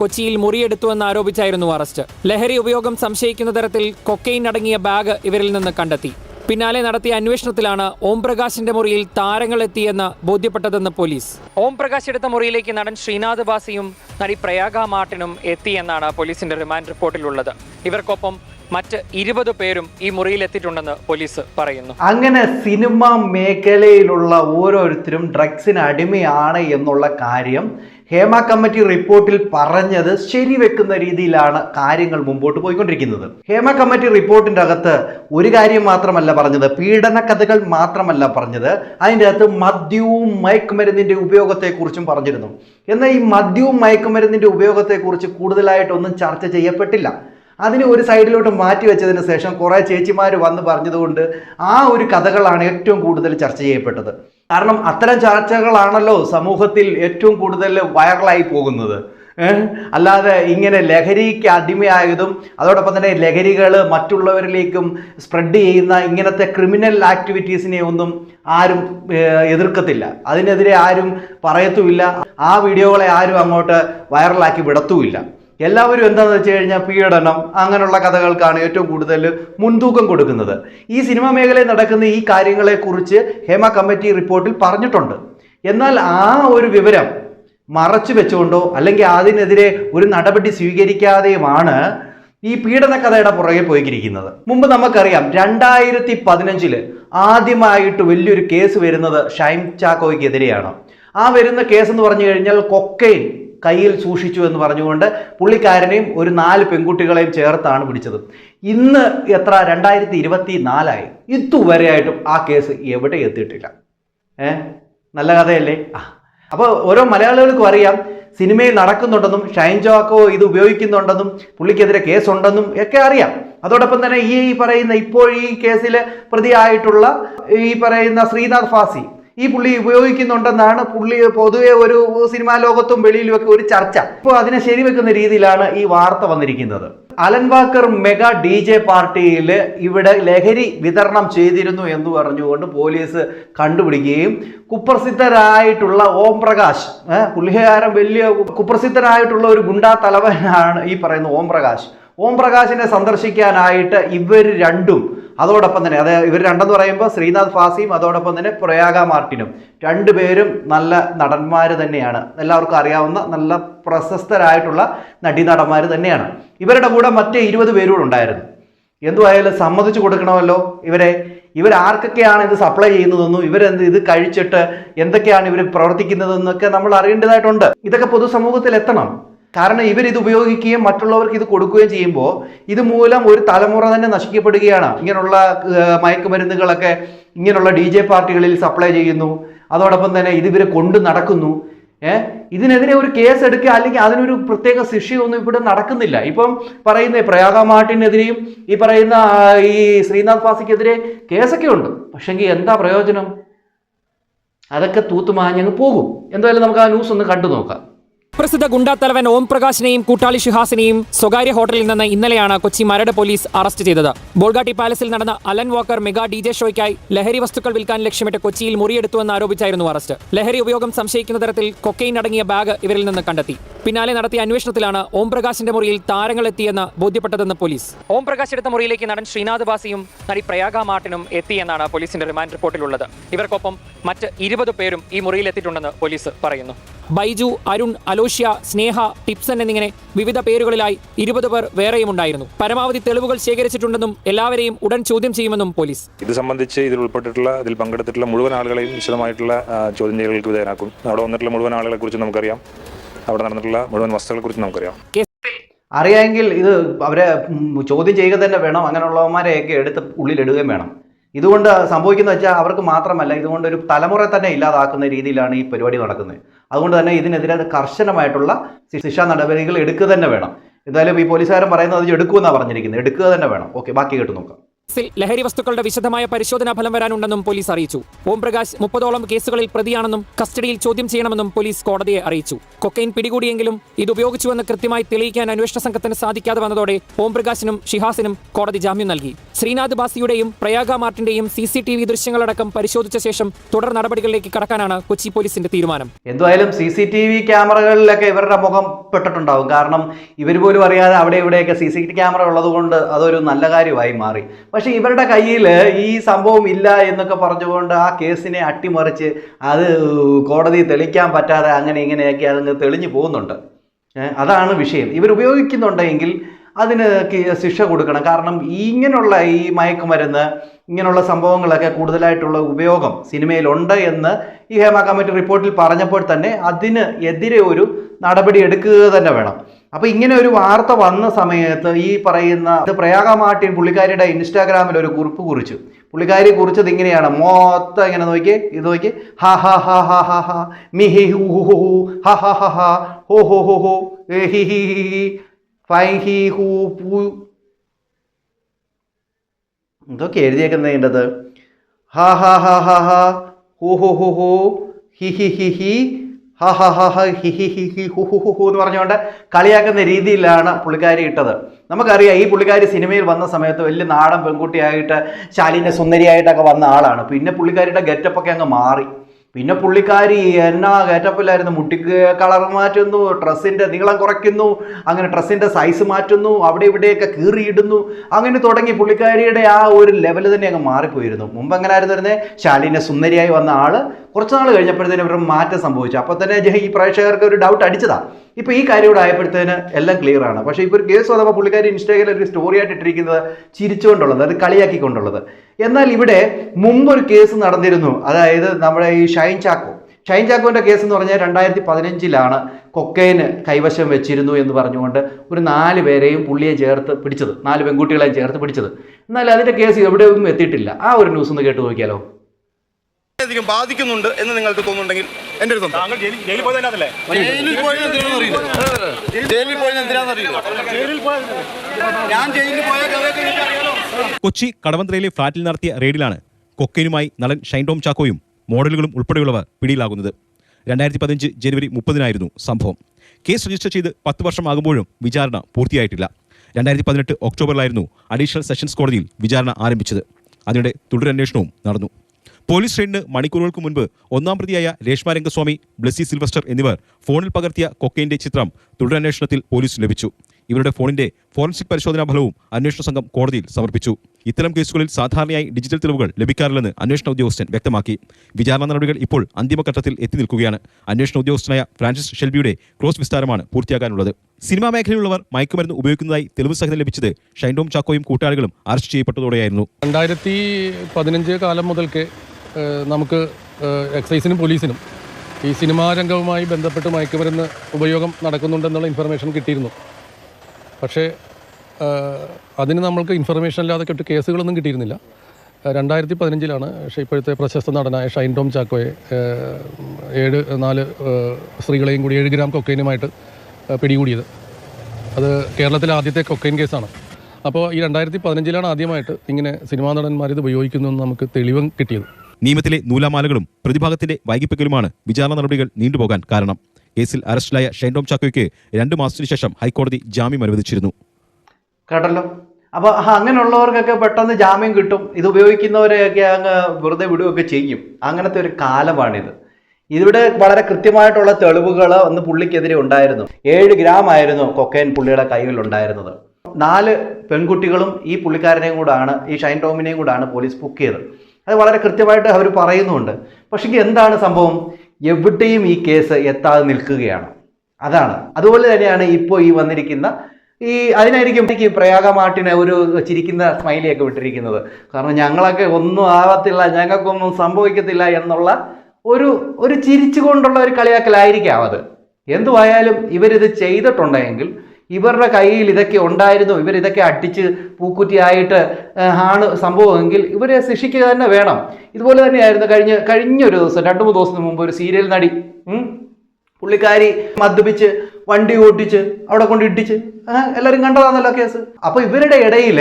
കൊച്ചിയിൽ മുറിയെടുത്തുവെന്ന് ആരോപിച്ചായിരുന്നു അറസ്റ്റ്. ലഹരി ഉപയോഗം സംശയിക്കുന്ന തരത്തിൽ കൊക്കൈൻ അടങ്ങിയ ബാഗ് ഇവരിൽ നിന്ന് കണ്ടെത്തി. പിന്നാലെ നടത്തിയ അന്വേഷണത്തിലാണ് ഓംപ്രകാശിന്റെ മുറിയിൽ താരങ്ങൾ എത്തിയെന്ന് ബോധ്യപ്പെട്ടതെന്ന് പോലീസ്. ഓംപ്രകാശ് എടുത്ത മുറിയിലേക്ക് നടൻ ശ്രീനാഥ് ബാസിയും നടി പ്രയാഗ മാർട്ടിനും എത്തിയെന്നാണ് പോലീസിന്റെ റിമാൻഡ് റിപ്പോർട്ടിലുള്ളത്. ഇവർക്കൊപ്പം മറ്റ് ഇരുപത് പേരും ഈ മുറിയിൽ എത്തിയിട്ടുണ്ടെന്ന് പോലീസ് പറയുന്നു. അങ്ങനെ സിനിമ മേഖലയിലുള്ള ഓരോരുത്തരും ഡ്രഗ്സിന് അടിമയാണ് എന്നുള്ള കാര്യം ഹേമ കമ്മിറ്റി റിപ്പോർട്ടിൽ പറഞ്ഞത് ശരിവെക്കുന്ന രീതിയിലാണ് കാര്യങ്ങൾ മുമ്പോട്ട് പോയിക്കൊണ്ടിരിക്കുന്നത്. ഹേമ കമ്മിറ്റി റിപ്പോർട്ടിന്റെ അകത്ത് ഒരു കാര്യം മാത്രമല്ല പറഞ്ഞത് പീഡന കഥകൾ മാത്രമല്ല പറഞ്ഞത്. അതിന്റെ അകത്ത് മദ്യവും മയക്കുമരുന്നിന്റെ ഉപയോഗത്തെക്കുറിച്ചും പറഞ്ഞിരുന്നു. എന്നാൽ ഈ മദ്യവും മയക്കുമരുന്നിന്റെ ഉപയോഗത്തെക്കുറിച്ച് കൂടുതലായിട്ടൊന്നും ചർച്ച ചെയ്യപ്പെട്ടില്ല. അതിനെ ഒരു സൈഡിലോട്ട് മാറ്റി വെച്ചതിന് ശേഷം കുറേ ചേച്ചിമാർ വന്ന് പറഞ്ഞതുകൊണ്ട് ആ ഒരു കഥകളാണ് ഏറ്റവും കൂടുതൽ ചർച്ച ചെയ്യപ്പെട്ടത്. കാരണം അത്തരം ചർച്ചകളാണല്ലോ സമൂഹത്തിൽ ഏറ്റവും കൂടുതൽ വൈറലായി പോകുന്നത്. അല്ലാതെ ഇങ്ങനെ ലഹരിക്ക് അടിമയായതും അതോടൊപ്പം തന്നെ ലഹരികൾ മറ്റുള്ളവരിലേക്കും സ്പ്രെഡ് ചെയ്യുന്ന ഇങ്ങനത്തെ ക്രിമിനൽ ആക്ടിവിറ്റീസിനെ ഒന്നും ആരും എതിർക്കത്തില്ല. അതിനെതിരെ ആരും പറയത്തുമില്ല. ആ വീഡിയോകളെ ആരും അങ്ങോട്ട് വൈറലാക്കി വിടത്തുമില്ല. എല്ലാവരും എന്താണെന്ന് വെച്ച് കഴിഞ്ഞാൽ പീഡനം അങ്ങനെയുള്ള കഥകൾക്കാണ് ഏറ്റവും കൂടുതൽ മുൻതൂക്കം കൊടുക്കുന്നത്. ഈ സിനിമ മേഖലയിൽ നടക്കുന്ന ഈ കാര്യങ്ങളെക്കുറിച്ച് ഹേമ കമ്മിറ്റി റിപ്പോർട്ടിൽ പറഞ്ഞിട്ടുണ്ട്. എന്നാൽ ആ ഒരു വിവരം മറച്ചു വെച്ചുകൊണ്ടോ അല്ലെങ്കിൽ അതിനെതിരെ ഒരു നടപടി സ്വീകരിക്കാതെയുമാണ് ഈ പീഡന കഥയുടെ പുറകെ പോയിരിക്കുന്നത് മുമ്പ് നമുക്കറിയാം രണ്ടായിരത്തി പതിനഞ്ചിൽ ആദ്യമായിട്ട് വലിയൊരു കേസ് വരുന്നത് ഷൈം ചാക്കോയ്ക്കെതിരെയാണ്. ആ വരുന്ന കേസ് എന്ന് പറഞ്ഞു കഴിഞ്ഞാൽ കൊക്കൈൻ കയ്യിൽ സൂക്ഷിച്ചു എന്ന് പറഞ്ഞുകൊണ്ട് പുള്ളിക്കാരനെയും ഒരു നാല് പെൺകുട്ടികളെയും ചേർത്താണ് പിടിച്ചത്. ഇന്ന് എത്ര? രണ്ടായിരത്തി ഇരുപത്തി നാലായി ഇതുവരെയായിട്ടും ആ കേസ് എവിടെ എത്തിയിട്ടില്ല. ഏ? നല്ല കഥയല്ലേ? ആ. അപ്പോൾ ഓരോ മലയാളികൾക്കും അറിയാം സിനിമയിൽ നടക്കുന്നുണ്ടെന്നും ഷൈൻ ജോക്കോ ഇത് ഉപയോഗിക്കുന്നുണ്ടെന്നും പുള്ളിക്കെതിരെ കേസുണ്ടെന്നും ഒക്കെ അറിയാം. അതോടൊപ്പം തന്നെ ഈ പറയുന്ന ഇപ്പോൾ ഈ കേസിൽ പ്രതിയായിട്ടുള്ള ഈ പറയുന്ന ശ്രീനാഥ് ഫാസി ഈ പുള്ളി ഉപയോഗിക്കുന്നുണ്ടെന്നാണ് പുള്ളി പൊതുവെ ഒരു സിനിമാ ലോകത്തും വെളിയിലും ഒക്കെ ഒരു ചർച്ച. ഇപ്പോൾ അതിനെ ശരിവെക്കുന്ന രീതിയിലാണ് ഈ വാർത്ത വന്നിരിക്കുന്നത്. Alan Walker mega D J പാർട്ടിയിൽ ഇവിടെ ലഹരി വിതരണം ചെയ്തിരുന്നു എന്ന് പറഞ്ഞുകൊണ്ട് പോലീസ് കണ്ടുപിടിക്കുകയും കുപ്രസിദ്ധരായിട്ടുള്ള ഓം പ്രകാശ് പുള്ളിഹാരം വലിയ കുപ്രസിദ്ധരായിട്ടുള്ള ഒരു ഗുണ്ടാ തലവനാണ് ഈ പറയുന്ന ഓം പ്രകാശ്. ഓം പ്രകാശിനെ സന്ദർശിക്കാനായിട്ട് ഇവർ രണ്ടും അതോടൊപ്പം തന്നെ അതായത് ഇവർ രണ്ടെന്ന് പറയുമ്പോൾ ശ്രീനാഥ് ഫാസിയും അതോടൊപ്പം തന്നെ പ്രയാഗ മാർട്ടിനും രണ്ടുപേരും നല്ല നടന്മാർ തന്നെയാണ്. എല്ലാവർക്കും അറിയാവുന്ന നല്ല പ്രശസ്തരായിട്ടുള്ള നടീനടന്മാർ തന്നെയാണ്. ഇവരുടെ കൂടെ മറ്റേ ഇരുപത് പേരും ഉണ്ടായിരുന്നു. എന്തുവായാലും സമ്മതിച്ചു കൊടുക്കണമല്ലോ ഇവരെ. ഇവർ ആർക്കൊക്കെയാണ് ഇത് സപ്ലൈ ചെയ്യുന്നതെന്നും ഇവരെന്ത് ഇത് കഴിച്ചിട്ട് എന്തൊക്കെയാണ് ഇവർ പ്രവർത്തിക്കുന്നതെന്നൊക്കെ നമ്മൾ അറിയേണ്ടതായിട്ടുണ്ട്. ഇതൊക്കെ പൊതുസമൂഹത്തിൽ എത്തണം കാരണം ഇവർ ഇത് ഉപയോഗിക്കുകയും മറ്റുള്ളവർക്ക് ഇത് കൊടുക്കുകയും ചെയ്യുമ്പോൾ ഇത് മൂലം ഒരു തലമുറ തന്നെ നശിക്കപ്പെടുകയാണ്. ഇങ്ങനെയുള്ള മയക്കുമരുന്നുകളൊക്കെ ഇങ്ങനെയുള്ള ഡി ജെ പാർട്ടികളിൽ സപ്ലൈ ചെയ്യുന്നു. അതോടൊപ്പം തന്നെ ഇത് ഇവരെ കൊണ്ട് നടക്കുന്നു. ഇതിനെതിരെ ഒരു കേസ് എടുക്കുക അല്ലെങ്കിൽ അതിനൊരു പ്രത്യേക ശിക്ഷയൊന്നും ഇവിടെ നടക്കുന്നില്ല. ഇപ്പം പറയുന്ന പ്രയാഗ മാർട്ടിനെതിരെയും ഈ പറയുന്ന ഈ ശ്രീനാഥ് ഫാസിക്കെതിരെ കേസൊക്കെ ഉണ്ട്. പക്ഷെങ്കിൽ എന്താ പ്രയോജനം? അതൊക്കെ തൂത്തുമാഞ്ഞങ്ങ് പോകും. എന്തായാലും നമുക്ക് ആ ന്യൂസ് ഒന്ന് കണ്ടു നോക്കാം പ്രസിദ്ധ ഗുണ്ടാ തലവൻ ഓം പ്രകാശിനെയും കൂട്ടാളി ഷിഹാസിനെയും സ്വകാര്യ ഹോട്ടലിൽ നിന്ന് ഇന്നലെയാണ് കൊച്ചി മരട് പോലീസ് അറസ്റ്റ് ചെയ്തത്. ബോൾഗാട്ടി പാലസിൽ നടന്ന Alan Walker mega D J ഷോയ്ക്കായി ലഹരി വസ്തുക്കൾ വിൽക്കാൻ ലക്ഷ്യമിട്ട് കൊച്ചിയിൽ മുറിയെടുത്തുവെന്ന് ആരോപിച്ചായിരുന്നു അറസ്റ്റ്. ലഹരി ഉപയോഗം സംശയിക്കുന്ന തരത്തിൽ കൊക്കൈൻ അടങ്ങിയ ബാഗ് ഇവരിൽ നിന്ന് കണ്ടെത്തി. പിന്നാലെ നടത്തിയ അന്വേഷണത്തിലാണ് ഓം പ്രകാശിന്റെ മുറിയിൽ താരങ്ങൾ എത്തിയെന്ന് ബോധ്യപ്പെട്ടതെന്ന് പോലീസ്. ഓം പ്രകാശ് എടുത്ത മുറിയിലേക്ക് നടൻ ശ്രീനാഥ് ബാസിയും നടി പ്രയാഗ മാർട്ടിനും എത്തിയെന്നാണ് പോലീസിന്റെ റിമാൻഡ് റിപ്പോർട്ടിലുള്ളത്. ഇവർക്കൊപ്പം മറ്റ് ഇരുപത് പേരും ഈ മുറിയിലെത്തിയിട്ടുണ്ടെന്ന് പോലീസ് പറയുന്നു. ബൈജു അരുൺ അലോഷ്യ സ്നേഹ ടിപ്സൺ എന്നിങ്ങനെ വിവിധ പേരുകളിലായി ഇരുപത് പേർ വേറെയും ഉണ്ടായിരുന്നു. പരമാവധി തെളിവുകൾ ശേഖരിച്ചിട്ടുണ്ടെന്നും എല്ലാവരെയും ഉടൻ ചോദ്യം ചെയ്യുമെന്നും പോലീസ്. ഇത് സംബന്ധിച്ച് ഇതിൽ ഉൾപ്പെട്ടിട്ടുള്ള ഇതിൽ പങ്കെടുത്തിട്ടുള്ള മുഴുവൻ ആളുകളെയും വിശദമായിട്ടുള്ള ചോദ്യം ചെയ്യലുകൾക്ക് വിധേയനാക്കും അവിടെ വന്നിട്ടുള്ള മുഴുവൻ ആളുകളെ കുറിച്ച് നമുക്കറിയാം. അവിടെ നടന്നിട്ടുള്ള മുഴുവൻ വസ്തുക്കളെ കുറിച്ച് നമുക്കറിയാം. അറിയാമെങ്കിൽ ഇത് അവരെ ചോദ്യം ചെയ്യുക തന്നെ വേണം. അങ്ങനെയുള്ളവന്മാരെയൊക്കെ എടുത്ത് ഉള്ളിലിടുകയും വേണം. ഇതുകൊണ്ട് സംഭവിക്കുന്നത് വെച്ചാൽ അവർക്ക് മാത്രമല്ല ഇതുകൊണ്ട് ഒരു തലമുറ തന്നെ ഇല്ലാതാക്കുന്ന രീതിയിലാണ് ഈ പരിപാടി നടക്കുന്നത്. അതുകൊണ്ട് തന്നെ ഇതിനെതിരെ കർശനമായിട്ടുള്ള ശിക്ഷാ നടപടികൾ എടുക്കുക തന്നെ വേണം. എന്തായാലും ഈ പോലീസുകാരൻ പറയുന്നത് എടുക്കുമെന്നാണ് പറഞ്ഞിരിക്കുന്നത്. എടുക്കുക തന്നെ വേണം. ഓക്കെ ബാക്കി കേട്ട് നോക്കാം. ലഹരി വസ്തുക്കളുടെ വിശദമായ പരിശോധനാ ഫലം വരാനുണ്ടെന്നും പോലീസ് അറിയിച്ചു. ഓം പ്രകാശ് മുപ്പതോളം കേസുകളിൽ പ്രതിയാണെന്നും കസ്റ്റഡിയിൽ ചോദ്യം ചെയ്യണമെന്നും പോലീസ് കോടതിയെ അറിയിച്ചു. കൊക്കൈൻ പിടികൂടിയെങ്കിലും ഇത് ഉപയോഗിച്ചുവെന്ന് കൃത്യമായി തെളിയിക്കാൻ അന്വേഷണ സംഘത്തിന് സാധിക്കാതെ വന്നതോടെ ഓം പ്രകാശിനും ഷിഹാസിനും കോടതി ജാമ്യം നൽകി. ശ്രീനാഥ് ബാസിയുടെയും പ്രയാഗ മാർട്ടിന്റെയും സി സി ടി വി ദൃശ്യങ്ങളടക്കം പരിശോധിച്ച ശേഷം തുടർ നടപടികളിലേക്ക് കടക്കാനാണ് കൊച്ചി പോലീസിന്റെ തീരുമാനം. എന്തായാലും സി സി ടി വി ക്യാമറകളിലൊക്കെ ഇവരുടെ മുഖം പെട്ടിട്ടുണ്ടാവും. കാരണം ഇവർ പോലും അറിയാതെ അവിടെ ഇവിടെയൊക്കെ സി സി ടി ക്യാമറ ഉള്ളതുകൊണ്ട് അതൊരു നല്ല കാര്യമായി മാറി. പക്ഷേ ഇവരുടെ കയ്യിൽ ഈ സംഭവം ഇല്ല എന്നൊക്കെ പറഞ്ഞുകൊണ്ട് ആ കേസിനെ അട്ടിമറിച്ച് അത് കോടതി തെളിക്കാൻ പറ്റാതെ അങ്ങനെ ഇങ്ങനെയൊക്കെ അതങ്ങ് തെളിഞ്ഞു പോകുന്നുണ്ട്. അതാണ് വിഷയം. ഇവർ ഉപയോഗിക്കുന്നുണ്ടെങ്കിൽ അതിന് ശിക്ഷ കൊടുക്കണം. കാരണം ഇങ്ങനെയുള്ള ഈ മയക്കുമരുന്ന് ഇങ്ങനെയുള്ള സംഭവങ്ങളൊക്കെ കൂടുതലായിട്ടുള്ള ഉപയോഗം സിനിമയിലുണ്ട് എന്ന് ഈ ഹേമ കമ്മിറ്റി റിപ്പോർട്ടിൽ പറഞ്ഞപ്പോൾ തന്നെ അതിന് എതിരെ ഒരു നടപടി എടുക്കുക തന്നെ വേണം. അപ്പോൾ ഇങ്ങനെ ഒരു വാർത്ത വന്ന സമയത്ത് ഈ പറയുന്ന ഇത് പ്രയാഗ മാർട്ടിൻ പുള്ളിക്കാരിയുടെ ഇൻസ്റ്റാഗ്രാമിൽ ഒരു കുറിപ്പ് കുറിച്ചു. പുള്ളിക്കാരി കുറിച്ചത് ഇങ്ങനെയാണ്. മൊത്തം ഇങ്ങനെ നോക്കി ഇത് നോക്കി ഹാ ഹാ ഹാ ഹാ ഹാ ഹാ. മി ഹി ഹു ഹു ഹു. ഹ ഹാ ഹാ ഹാ. ഹാ ഹോ ഹോ ഹോ ഹോ ഹി. ഹി ഹി പു. എന്തൊക്കെ എഴുതിയേക്കുന്നത് ഹ ഹാ ഹാ ഹാ ഹാ ഹാ. ഹു ഹു ഹു ഹു. ഹി ഹി ഹി ഹി. ഹാ ഹാ ഹാ ഹ. ഹി ഹി ഹി ഹി ഹു ഹു ഹു ഹു എന്ന് പറഞ്ഞുകൊണ്ട് കളിയാക്കുന്ന രീതിയിലാണ് പുള്ളിക്കാരി ഇട്ടത്. നമുക്കറിയാം ഈ പുള്ളിക്കാരി സിനിമയിൽ വന്ന സമയത്ത് വലിയ നാടൻ പെൺകുട്ടിയായിട്ട് ശാലിന്റെ സുന്ദരിയായിട്ടൊക്കെ വന്ന ആളാണ്. പിന്നെ പുള്ളിക്കാരിയുടെ ഗെറ്റപ്പൊക്കെ അങ്ങ് മാറി. പിന്നെ പുള്ളിക്കാരി എന്നാ ഗെറ്റപ്പിലായിരുന്നു? മുട്ടിക്ക് കളർ മാറ്റുന്നു ഡ്രസ്സിന്റെ നീളം കുറയ്ക്കുന്നു അങ്ങനെ ഡ്രസ്സിന്റെ സൈസ് മാറ്റുന്നു അവിടെ ഇവിടെയൊക്കെ കീറിയിടുന്നു. അങ്ങനെ തുടങ്ങി പുള്ളിക്കാരിയുടെ ആ ഒരു ലെവൽ തന്നെ അങ്ങ് മാറിപ്പോയിരുന്നു. മുമ്പ് എങ്ങനെ ആയിരുന്നു ശാലിനെ സുന്ദരിയായി വന്ന ആൾ കുറച്ച് നാൾ കഴിഞ്ഞപ്പോഴത്തേനും ഇവർ മാറ്റം സംഭവിച്ചു. അപ്പോൾ തന്നെ ഈ പ്രേക്ഷകർക്ക് ഒരു ഡൗട്ട് അടിച്ചതാ. ഇപ്പോൾ ഈ കാര്യം കൂടെ ആയപ്പോഴത്തേന് എല്ലാം ക്ലിയർ ആണ്. പക്ഷേ ഇപ്പോൾ ഒരു കേസ് വന്നപ്പോൾ പുള്ളിക്കാരി ഇൻസ്റ്റാഗ്രാമിൽ ഒരു സ്റ്റോറി ആയിട്ട് ഇട്ടിരിക്കുന്നത് ചിരിച്ചുകൊണ്ടുള്ളത് അത് കളിയാക്കിക്കൊണ്ടുള്ളത്. എന്നാൽ ഇവിടെ മുമ്പൊരു കേസ് നടന്നിരുന്നു. അതായത് നമ്മുടെ ഈ ഷൈൻ ചാക്കോ. ഷൈൻ ചാക്കോന്റെ കേസ് എന്ന് പറഞ്ഞാൽ രണ്ടായിരത്തി പതിനഞ്ചിലാണ് കൊക്കൈന് കൈവശം വെച്ചിരുന്നു എന്ന് പറഞ്ഞുകൊണ്ട് ഒരു നാല് പേരെയും പുള്ളിയെ ചേർത്ത് പിടിച്ചത്. നാല് പെൺകുട്ടികളെയും ചേർത്ത് പിടിച്ചത്. എന്നാൽ അതിന്റെ കേസ് എവിടെയും എത്തിയിട്ടില്ല. ആ ഒരു ന്യൂസ് ഒന്ന് കേട്ട് നോക്കിയാലോ? അധികം ബാധിക്കുന്നുണ്ട് എന്ന് നിങ്ങൾക്ക് തോന്നുന്നുണ്ടെങ്കിൽ എന്റെ ഒരു താങ്കൾ ജയിലിൽ ജയിലിൽ പോയതല്ലേ ജയിലിൽ പോയത് എന്തിനാണെന്നറിയില്ല ജയിലിൽ പോയത് എന്തിനാണെന്നറിയില്ല ഞാൻ ജയിലിൽ പോയ കൊച്ചി കടവന്ത്രയിലെ ഫ്ളാറ്റിൽ നടത്തിയ റെയ്ഡിലാണ് കൊക്കൈനുമായി നടൻ ഷൈൻ ടോം ചാക്കോയും മോഡലുകളും ഉൾപ്പെടെയുള്ളവർ പിടിയിലാകുന്നത്. രണ്ടായിരത്തി പതിനഞ്ച് ജനുവരി മുപ്പതിനായിരുന്നു സംഭവം. കേസ് രജിസ്റ്റർ ചെയ്ത് പത്ത് വർഷമാകുമ്പോഴും വിചാരണ പൂർത്തിയായിട്ടില്ല. രണ്ടായിരത്തി പതിനെട്ട് ഒക്ടോബറിലായിരുന്നു അഡീഷണൽ സെഷൻസ് കോടതിയിൽ വിചാരണ ആരംഭിച്ചത്. അതിനിടെ തുടരന്വേഷണവും നടന്നു. പോലീസ് സ്റ്റേഷന് മണിക്കൂറുകൾക്ക് മുൻപ് ഒന്നാം പ്രതിയായ രേഷ്മ രംഗസ്വാമി ബ്ലസ്സി സിൽവസ്റ്റർ എന്നിവർ ഫോണിൽ പകർത്തിയ കൊക്കൈന്റെ ചിത്രം തുടരന്വേഷണത്തിൽ പോലീസ് ലഭിച്ചു. ഇവരുടെ ഫോണിന്റെ ഫോറൻസിക് പരിശോധനാ ഫലവും അന്വേഷണ സംഘം കോടതിയിൽ സമർപ്പിച്ചു. ഇത്തരം കേസുകളിൽ സാധാരണയായി ഡിജിറ്റൽ തെളിവുകൾ ലഭിക്കാറില്ലെന്ന് അന്വേഷണ ഉദ്യോഗസ്ഥൻ വ്യക്തമാക്കി. വിചാരണ നടപടികൾ ഇപ്പോൾ അന്തിമഘട്ടത്തിൽ എത്തി നിൽക്കുകയാണ്. അന്വേഷണ ഉദ്യോഗസ്ഥനായ ഫ്രാൻസിസ് ഷെൽബിയുടെ ക്രോസ് വിസ്താരമാണ് പൂർത്തിയാകാനുള്ളത് സിനിമാ മേഖലയിലുള്ളവർ മയക്കുമരുന്ന് ഉപയോഗിക്കുന്നതായി തെളിവ് സഹിതം ലഭിച്ചത് ഷൈൻഡോം ചാക്കോയും കൂട്ടാളികളും അറസ്റ്റ് ചെയ്യപ്പെട്ടതോടെയായിരുന്നു. രണ്ടായിരത്തി പതിനഞ്ച് കാലം മുതൽക്ക് നമുക്ക് എക്സൈസിനും പോലീസിനും ഈ സിനിമാ രംഗവുമായി ബന്ധപ്പെട്ട് മയക്കുമരുന്ന് ഉപയോഗം നടക്കുന്നുണ്ടെന്നുള്ള ഇൻഫർമേഷൻ കിട്ടിയിരുന്നു. പക്ഷേ അതിന് നമ്മൾക്ക് ഇൻഫർമേഷൻ അല്ലാതെ കിട്ടി കേസുകളൊന്നും കിട്ടിയിരുന്നില്ല. രണ്ടായിരത്തി പതിനഞ്ചിലാണ് പക്ഷേ ഇപ്പോഴത്തെ പ്രശസ്ത നടനായ ഷൈൻ ടോം ചാക്കോയെ ഏഴ് നാല് സ്ത്രീകളെയും കൂടി ഏഴ് ഗ്രാം കൊക്കൈനുമായിട്ട് പിടികൂടിയത്. അത് കേരളത്തിലെ ആദ്യത്തെ കൊക്കൈൻ കേസാണ്. അപ്പോൾ ഈ രണ്ടായിരത്തി പതിനഞ്ചിലാണ് ആദ്യമായിട്ട് ഇങ്ങനെ സിനിമാ നടന്മാർ ഇത് ഉപയോഗിക്കുന്നു എന്ന് നമുക്ക് തെളിവ് കിട്ടിയത്. നിയമത്തിലെ നൂലാമാലകളും പ്രതിഭാഗത്തിന്റെ വൈകിപ്പിക്കലുമാണ് വിചാരണ നടപടികൾ നീണ്ടുപോകാൻ കാരണം. കേസിൽ അറസ്റ്റിലായ ഷൈൻഡോം ചാക്കോയ്ക്ക് രണ്ടു മാസത്തിനു ശേഷം ഹൈക്കോടതി ജാമ്യം അനുവദിച്ചിരുന്നു. കേട്ടല്ലോ. അപ്പോൾ അങ്ങനെയുള്ളവർക്കൊക്കെ പെട്ടെന്ന് ജാമ്യം കിട്ടും. ഇത് ഉപയോഗിക്കുന്നവരെയൊക്കെ അങ്ങ് വെറുതെ വിടുകയൊക്കെ ചെയ്യും. അങ്ങനത്തെ ഒരു കാലമാണിത്. ഇവിടെ വളരെ കൃത്യമായിട്ടുള്ള തെളിവുകൾ അന്ന് പുള്ളിക്കെതിരെ ഉണ്ടായിരുന്നു. ഏഴ് ഗ്രാം ആയിരുന്നു കൊക്കൈൻ പുള്ളിയുടെ കയ്യിൽ ഉണ്ടായിരുന്നത്. നാല് പെൺകുട്ടികളും ഈ പുള്ളിക്കാരനെയും കൂടാണ് ഈ ഷൈൻ ടോമിനെയും കൂടാണ് പോലീസ് ബുക്ക് ചെയ്തത്. അത് വളരെ കൃത്യമായിട്ട് അവർ പറയുന്നുണ്ട് പക്ഷേ എന്താണ് സംഭവം? എവിടെയും ഈ കേസ് എത്താതെ നിൽക്കുകയാണ്. അതാണ്. അതുപോലെ തന്നെയാണ് ഇപ്പോൾ ഈ വന്നിരിക്കുന്ന ഈ അതിനായിരിക്കും എനിക്ക് പ്രയാഗ മാട്ടിനെ ഒരു ചിരിക്കുന്ന സ്മൈലിയൊക്കെ വിട്ടിരിക്കുന്നത്. കാരണം ഞങ്ങളൊക്കെ ഒന്നും ആവത്തില്ല ഞങ്ങൾക്കൊന്നും സംഭവിക്കത്തില്ല എന്നുള്ള ഒരു ഒരു ചിരിച്ചുകൊണ്ടുള്ള ഒരു കളിയാക്കലായിരിക്കാം അത്. എന്തുവായാലും ഇവരിത് ചെയ്തിട്ടുണ്ടെങ്കിൽ ഇവരുടെ കയ്യിൽ ഇതൊക്കെ ഉണ്ടായിരുന്നു. ഇവരിതൊക്കെ അടിച്ച് പൂക്കുറ്റിയായിട്ട് ആണ് സംഭവമെങ്കിൽ ഇവരെ ശിക്ഷിക്കുക തന്നെ വേണം. ഇതുപോലെ തന്നെയായിരുന്നു കഴിഞ്ഞ കഴിഞ്ഞൊരു ദിവസം രണ്ട് മൂന്ന് ദിവസത്തിന് മുമ്പ് ഒരു സീരിയൽ നടി പുള്ളിക്കാരി മദ്യപിച്ച് വണ്ടി ഓട്ടിച്ച് അവിടെ കൊണ്ട് ഇട്ടിച്ച് എല്ലാവരും കണ്ടതാണല്ലോ കേസ്. അപ്പോൾ ഇവരുടെ ഇടയിൽ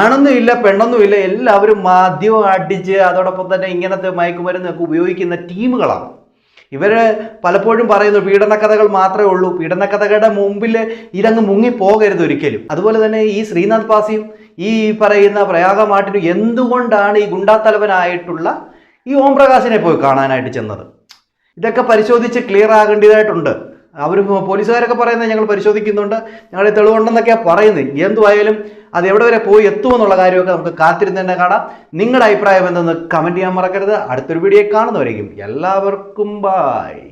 ആണൊന്നും ഇല്ല പെണ്ണൊന്നും ഇല്ല എല്ലാവരും മദ്യം അടിച്ച് അതോടൊപ്പം തന്നെ ഇങ്ങനത്തെ മയക്കുമരുന്നൊക്കെ ഉപയോഗിക്കുന്ന ടീമുകളാണ്. ഇവർ പലപ്പോഴും പറയുന്നു പീഡനക്കഥകൾ മാത്രമേ ഉള്ളൂ. പീഡനക്കഥകളുടെ മുമ്പിൽ ഇതങ്ങ് മുങ്ങിപ്പോകരുത് ഒരിക്കലും. അതുപോലെ തന്നെ ഈ ശ്രീനാഥ് പാസിയും ഈ പറയുന്ന പ്രയാഗ മാട്ടിനും എന്തുകൊണ്ടാണ് ഈ ഗുണ്ടാത്തലവനായിട്ടുള്ള ഈ ഓം പ്രകാശിനെ പോയി കാണാനായിട്ട് ചെന്നത്? ഇതൊക്കെ പരിശോധിച്ച് ക്ലിയർ ആകേണ്ടതായിട്ടുണ്ട്. അവർ പോലീസുകാരൊക്കെ പറയുന്നത് ഞങ്ങൾ പരിശോധിക്കുന്നുണ്ട്. ഞങ്ങളുടെ തെളിവുണ്ടെന്നൊക്കെയാണ് പറയുന്നത്. എന്തുവായാലും അത് എവിടെ വരെ പോയി എത്തുമെന്നുള്ള കാര്യമൊക്കെ നമുക്ക് കാത്തിരുന്ന് തന്നെ കാണാം. നിങ്ങളുടെ അഭിപ്രായം എന്തെന്ന് കമന്റ് ചെയ്യാൻ മറക്കരുത്. അടുത്തൊരു വീഡിയോ കാണുന്നവരേക്കും എല്ലാവർക്കും ബായ്